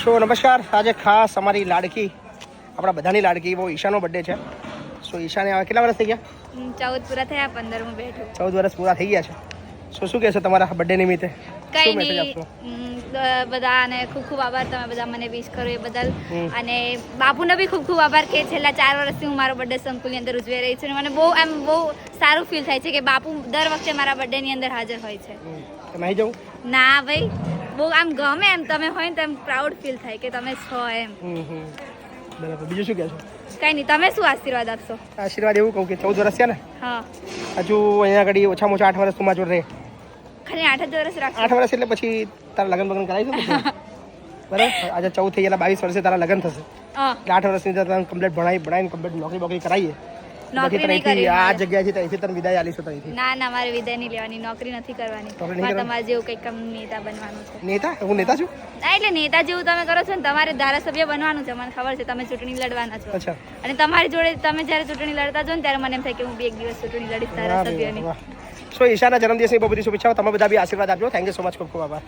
સો નમસ્કાર. આજે ખાસ અમારી લાડકી આપણા બધાની લાડકી બહુ ઈશાનો બર્થડે છે. સો ઈશાને આવે કેટલા વર્ષ થઈ ગયા? ચૌદ પૂરા થયા પંદર હું બેઠું. ચૌદ વર્ષ પૂરા થઈ ગયા છે. સો શું કહેશો તમારા બર્થડે નિમિત્તે? કઈ નહીં બધા અને બધાને ખૂબ ખૂબ આભાર. તમે બધા મને વિશ કરો એ બદલ. અને બાપુનો બી ખૂબ ખૂબ આભાર કે છેલ્લા ચાર વર્ષથી હું મારો બર્થડે સંકુલની અંદર ઉજવી રહી છું. અને મને બહુ એમ બહુ સારું ફીલ થાય છે કે બાપુ દર વખતે મારા બર્થડેની અંદર હાજર હોય છે. ના ભાઈ બહુ આમ ગમે એમ તમે હોય ને તેમ પ્રાઉડ ફીલ થાય કે તમે છો એમ. બરાબર બીજું શું કહેશો? કઈ નહીં તમે શું આશીર્વાદ આપશો? આશીર્વાદ એવું કહું કે ચૌદ વર્ષ છે ને હા. હજુ અહીંયા આગળ ઓછામાં ઓછા આઠ વર્ષ તું મારા રહે. ખાલી આઠ જ વર્ષ રાખ આઠ વર્ષ એટલે પછી તારા લગ્ન બગન કરાવીશું પછી? બરાબર? આજે ચૌદ થઈ ગયા બાવીસ વર્ષે તારા લગ્ન થશે. આઠ વર્ષની અંદર તને કમ્પ્લીટ ભણાવી ભણાવીને કમ્પ્લીટ નોકરી બોકરી કરાવીએ. નોકરી નહીં કરી આ મારે. જગ્યાએથી ત્યાંથી તને વિદાય આલીશું ત્યાંથી ના ના મારે વિદાય નહીં લેવાની નોકરી નથી કરવાની? તમારે જેવું કંઈક કામ નેતા બનવાનું છે. નેતા? હું નેતા છું? ના એટલે નેતા જેવું તમે કરો છો ને તમારે ધારાસભ્ય બનવાનું છે મને ખબર છે તમે ચૂંટણી લડવાના છો. અચ્છા. અને તમારી જોડે તમે જ્યારે ચૂંટણી લડતા જો ને ત્યારે મને એમ થાય કે હું બી એક દિવસ ચૂંટણી લડીશ ધારાસભ્યની. સો ઈશાના જન્મદિવસની બહુ બધી શુભેચ્છાઓ. તમે બધા બી આશીર્વાદ આપજો. થેન્ક યુ સો મચ ખૂબ ખૂબ આભાર.